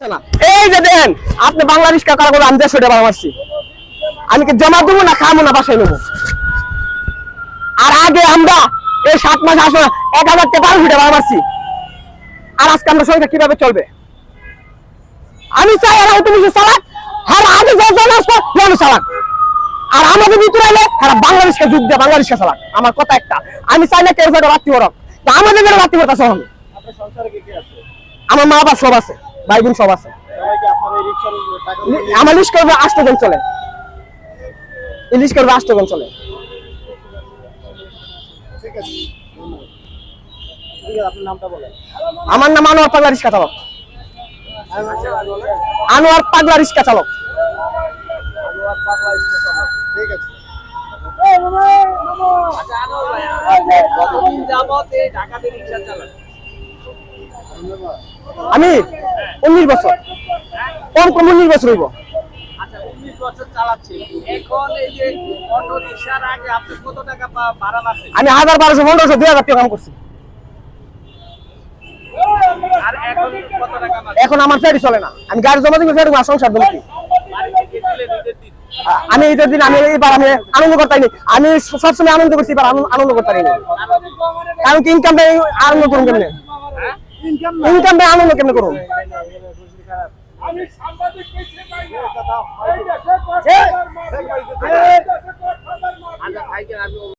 এই যে দেখেন আপনি বাংলাদেশ কাকার করে আমি দেড়শো টাকা মারছি আমি কি জমা দেবো না খামো না বাসায় নেব? আর আগে আমরা এই সাত মাস আসো এক হাজার টাকা বারোশো টাকা আর আজকে আমরা সংখ্যা কীভাবে চলবে? আমি চাই এরা অটোমিশন চালাক হ্যাঁ আগে যে জন আসব, জন চালাক। আর আমাদের ভিতরে এলে হ্যাঁ বাংলাদেশকে যুগ দেয়, বাংলাদেশকে চালাক। আমার কথা একটা। আমি চাই না কেউ রাত্রি করক তা আমাদের যেন রাত্রি করতে হবে আপনার সংসারে কে কে আছে আমার মা বাবা সব আছে। ভাই সব আছে। আমার লিস্ট করবে আষ্টজন চলে। ইলিশ করবে আষ্টজন চলে। আছে আছে আমার নাম আনোয়ার পাগলা রিক্সা চালক। আনোয়ার পাগলা রিক্সা চালক। ঠিক আছে রিক্সা চালান? আমি উনিশ বছর। কম কম উনিশ বছর হইব। আচ্ছা আমি হাজার বারোশো পনেরোশো দুই হাজার টাকা কাম করছি। এখন আমার ফেরি চলে না। আমি গাড়ি জমা দিলে ফেরি সংসার আমি ঈদের দিন আমি এবার আমি আনন্দ করতে পারিনি। আমি সবসময় আনন্দ করছি এবার আনন্দ- করতে পারিনি। কারণ কি ইনকাম আনন্দ করুন কেমনে? ইনকাম আনন্দ সাংবাদিক করুন আচ্ছা এই আমি